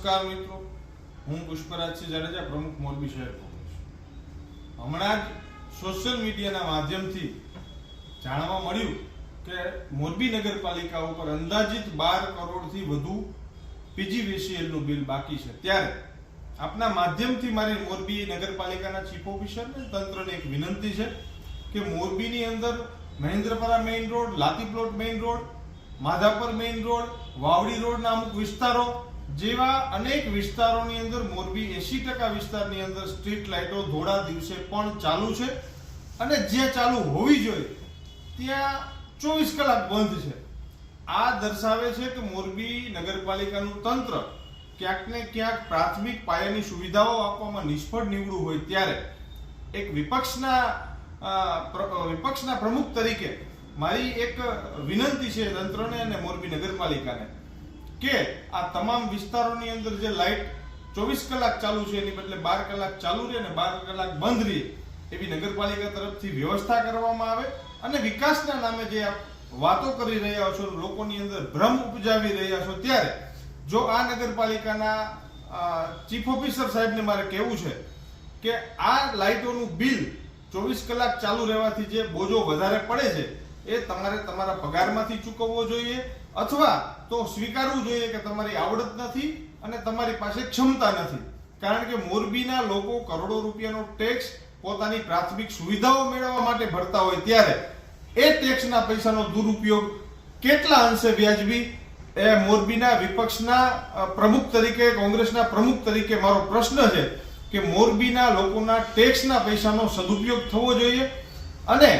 નમસ્કાર મિત્રો. હું પુષ્પરાજસિંહ જાડેજા, પ્રમુખ મોરબી શહેર કોંગ્રેસ. હમણાં જ સોશિયલ મીડિયાના માધ્યમથી જાણવા મળ્યું કે મોરબી નગરપાલિકા ઉપર અંદાજિત બાર કરોડથી વધુ પીજીવીસીએલનું બિલ બાકી છે. ત્યારે આપના માધ્યમથી મારી મોરબી નગરપાલિકાના ચીફ ઓફિસરને તંત્રને એક વિનંતી છે કે મોરબીની અંદર Mahendrapara main road Lati plot main road Madhapar main road Vavdi રોડના અમુક વિસ્તારો જેવા અનેક વિસ્તારોની અંદર મોરબી એસી ટકા વિસ્તારની અંદર સ્ટ્રીટ લાઇટો ધોળા દિવસે પણ ચાલુ છે. અને જે ચાલુ હોવી જોઈએ, ત્યાં ચોવીસ કલાક બંધ છે. આ દર્શાવે છે કે મોરબી નગરપાલિકાનું તંત્ર ક્યાંક ને ક્યાંક પ્રાથમિક પાયાની સુવિધાઓ આપવામાં નિષ્ફળ નીવડું હોય ત્યારે એક વિપક્ષના વિપક્ષના પ્રમુખ તરીકે મારી એક વિનંતી છે તંત્રને અને મોરબી નગરપાલિકાને કે આ તમામ વિસ્તારોની અંદર જે લાઇટ ચોવીસ કલાક ચાલુ છે, એની બદલે બાર કલાક ચાલુ રહે અને બાર કલાક બંધ રહે, એવી નગરપાલિકા તરફથી વ્યવસ્થા કરવામાં આવે અને વિકાસના નામે જે વાતો કરી રહ્યા છો, લોકોની અંદર ભ્રમ ઉપજાવી રહ્યા છો, ત્યારે જો આ નગરપાલિકાના ચીફ ઓફિસર સાહેબને મારે કહેવું છે કે આ લાઇટોનું બિલ ચોવીસ કલાક ચાલુ રહેવાથી જે બોજો વધારે પડે છે એ તમારે તમારા પગારમાંથી ચૂકવવો જોઈએ અથવા તો સ્વીકારવું જોઈએ કે તમારી આવડત નથી અને તમારી પાસે ક્ષમતા નથી. કારણ કે મોરબીના લોકો કરોડો રૂપિયાનો ટેક્સ પોતાની પ્રાથમિક સુવિધાઓ મેળવવા માટે ભરતા હોય ત્યારે એ ટેક્સના પૈસાનો દુરુપયોગ કેટલા અંશે વ્યાજબી? એ મોરબીના વિપક્ષના પ્રમુખ તરીકે, કોંગ્રેસના પ્રમુખ તરીકે મારો પ્રશ્ન છે કે મોરબીના લોકોના ટેક્સના પૈસાનો સદુપયોગ થવો જોઈએ અને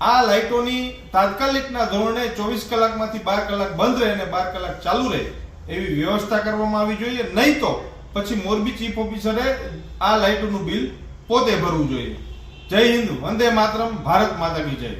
આ લાઇટોની તાત્કાલિકના ધોરણે ચોવીસ કલાકમાંથી બાર કલાક બંધ રહે અને બાર કલાક ચાલુ રહે એવી વ્યવસ્થા કરવામાં આવી જોઈએ. નહીં તો પછી મોરબી ચીફ ઓફિસરે આ લાઇટોનું બિલ પોતે ભરવું જોઈએ. જય હિન્દ, વંદે માતરમ, ભારત માતા કી જય.